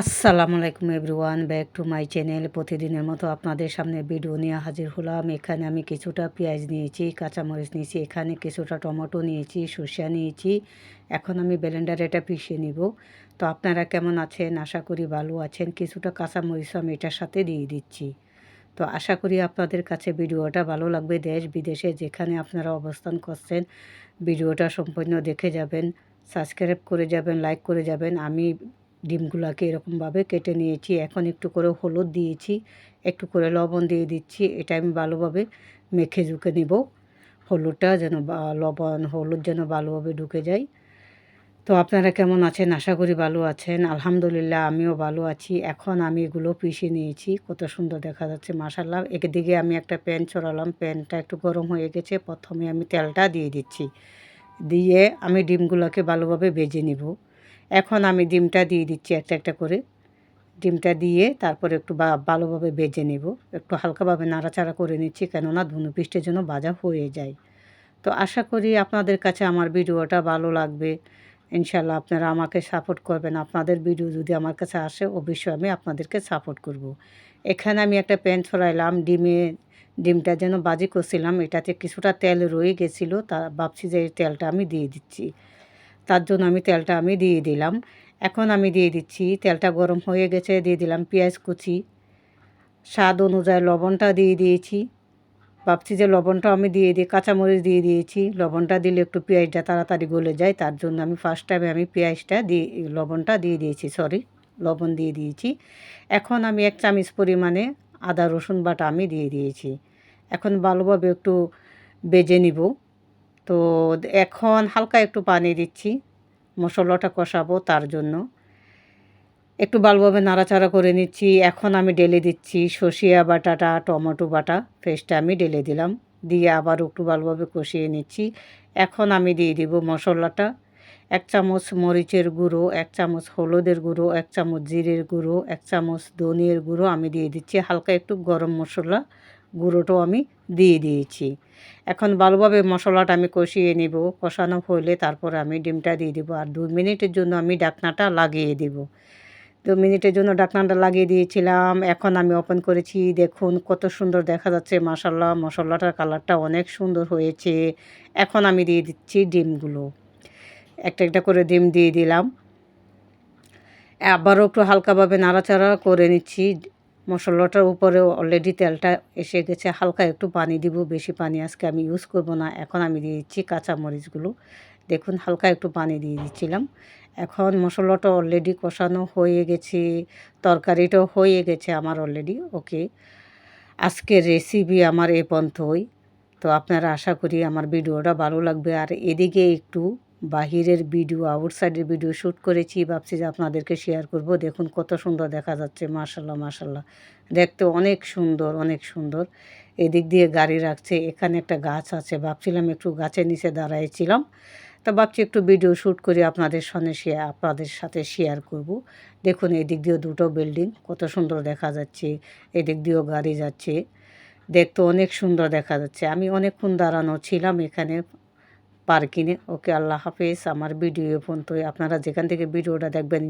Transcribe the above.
আসসালামু আলাইকুম everyone, back to my channel. প্রতিদিনের মতো আপনাদের সামনে ভিডিও নিয়ে হাজির হলাম। এখানে আমি কিছুটা পেঁয়াজ নিয়েছি, কাঁচামরিচ নিয়েছি, এখানে কিছুটা টমেটো নিয়েছি, সর্ষা নিয়েছি। এখন আমি ব্লেন্ডারে এটা পিষে নিব। তো আপনারা কেমন আছেন? আশা করি ভালো আছেন। কিছুটা কাঁচামরিচ আমি এটার সাথে দিয়ে দিচ্ছি। তো আশা করি আপনাদের কাছে ভিডিওটা ভালো লাগবে। দেশ বিদেশে যেখানে আপনারা অবস্থান করছেন, ভিডিওটা সম্পূর্ণ দেখে যাবেন, সাবস্ক্রাইব করে যাবেন, লাইক করে যাবেন। আমি ডিমগুলোকে এরকমভাবে কেটে নিয়েছি। এখন একটু করে হলুদ দিয়েছি, একটু করে লবণ দিয়ে দিচ্ছি। এটা আমি ভালোভাবে মেখে ঝুঁকে নেব। হলুদটা যেন লবণ, হলুদ যেন ভালোভাবে ঢুকে যায়। তো আপনারা কেমন আছেন? আশা করি ভালো আছেন। আলহামদুলিল্লাহ, আমিও ভালো আছি। এখন আমি এগুলো পিষে নিয়েছি। কত সুন্দর দেখা যাচ্ছে মাসাল্লাহ একদিকে আমি একটা প্যান ছড়ালাম, প্যানটা একটু গরম হয়ে গেছে। প্রথমে আমি তেলটা দিয়ে দিচ্ছি। দিয়ে আমি ডিমগুলোকে ভালোভাবে ভেজে নিব। এখন আমি ডিমটা দিয়ে দিচ্ছি একটা একটা করে। ডিমটা দিয়ে তারপরে একটু ভালোভাবে বেজে নেব। একটু হালকাভাবে নাড়াচাড়া করে নিচ্ছি কেননা ধুনু পিষ্টের জন্য ভাজা হয়ে যায়। তো আশা করি আপনাদের কাছে আমার ভিডিওটা ভালো লাগবে। ইনশাল্লাহ আপনারা আমাকে সাপোর্ট করবেন। আপনাদের ভিডিও যদি আমার কাছে আসে, অবশ্যই আমি আপনাদেরকে সাপোর্ট করব। এখানে আমি একটা প্যান ছড়াইলাম, ডিমে, ডিমটা যেন বাজি করছিলাম। এটাতে কিছুটা তেল রয়ে গেছিল, তা ভাবছি যে তেলটা আমি দিয়ে দিচ্ছি। তার জন্য আমি তেলটা আমি দিয়ে দিলাম। এখন আমি দিয়ে দিচ্ছি, তেলটা গরম হয়ে গেছে, দিয়ে দিলাম পেঁয়াজ কুচি। স্বাদ অনুযায়ী লবণটা দিয়ে দিয়েছি। ভাবছি যে লবণটা আমি দিয়ে দিই কাঁচামরিচ দিয়ে দিয়েছি। লবণটা দিলে একটু পেঁয়াজটা তাড়াতাড়ি গলে যায়, তার জন্য আমি ফার্স্ট টাইমে আমি পেঁয়াজটা দিয়ে, লবণটা দিয়ে দিয়েছি সরি লবণ দিয়ে দিয়েছি। এখন আমি এক চামচ পরিমাণে আদা রসুন বাটা আমি দিয়ে দিয়েছি। এখন ভালোভাবে একটু বেজে নিব। তো এখন হালকা একটু পানি দিচ্ছি, মশলাটা কষাবো তার জন্য। একটু ভালোভাবে নাড়াচাড়া করে নিচ্ছি। এখন আমি ডেলে দিচ্ছি সর্ষিয়া বাটাটা টমেটো বাটা পেস্টটা আমি ডেলে দিলাম। দিয়ে আবার একটু ভালোভাবে কষিয়ে নিচ্ছি। এখন আমি দিয়ে দিব মশলাটা। এক চামচ মরিচের গুঁড়ো, এক চামচ হলুদের গুঁড়ো, এক চামচ জিরের গুঁড়ো, এক চামচ ধনিয়ার গুঁড়ো আমি দিয়ে দিচ্ছি। হালকা একটু গরম মশলা গুঁড়োটাও আমি দিয়ে দিয়েছি। এখন ভালোভাবে মশলাটা আমি কষিয়ে নেব। কষানো হলে তারপরে আমি ডিমটা দিয়ে দিব। আর দু মিনিটের জন্য আমি ডাকনাটা লাগিয়ে দিব। দু মিনিটের জন্য ডাকনাটা লাগিয়ে দিয়েছিলাম। এখন আমি ওপেন করেছি। দেখুন কত সুন্দর দেখা যাচ্ছে। মশাল্লা মশলাটার কালারটা অনেক সুন্দর হয়েছে। এখন আমি দিয়ে দিচ্ছি ডিমগুলো। একটা একটা করে ডিম দিয়ে দিলাম। আবারও একটু হালকাভাবে নাড়াচাড়া করে নিচ্ছি। মশলাটার উপরে অলরেডি তেলটা এসে গেছে। হালকা একটু পানি দিব, বেশি পানি আজকে আমি ইউজ করব না। এখন আমি দিয়ে দিচ্ছি কাঁচামরিচগুলো দেখুন, হালকা একটু পানি দিয়ে দিচ্ছিলাম। এখন মশলাটা অলরেডি কষানো হয়ে গেছে। তরকারিটাও হয়ে গেছে আমার অলরেডি ওকে আজকের রেসিপি আমার এ পন্থই তো আপনারা আশা করি আমার ভিডিওটা ভালো লাগবে। আর এদিকে একটু বাহিরের ভিডিও আউটসাইডের ভিডিও শ্যুট করেছি, ভাবছি যে আপনাদেরকে শেয়ার করব। দেখুন কত সুন্দর দেখা যাচ্ছে মাশাল্লাহ মাশাল্লাহ দেখতে অনেক সুন্দর অনেক সুন্দর। এদিক দিয়ে গাড়ি রাখছে, এখানে একটা গাছ আছে, ভাবছিলাম একটু গাছের নিচে দাঁড়াইছিলাম। তা ভাবছি একটু ভিডিও শ্যুট করে আপনাদের সঙ্গে শেয়ার আপনাদের সাথে শেয়ার করব। দেখুন এদিক দিয়েও দুটো বিল্ডিং কত সুন্দর দেখা যাচ্ছে, এদিক দিয়েও গাড়ি যাচ্ছে। দেখতে অনেক সুন্দর দেখা যাচ্ছে। আমি অনেকক্ষণ দাঁড়ানো ছিলাম এখানে। পার্কিংয়ে ওকে আল্লাহ হাফেজ। আমার ভিডিও ফোন পর্যন্ত আপনারা যেখান থেকে ভিডিওটা দেখবেন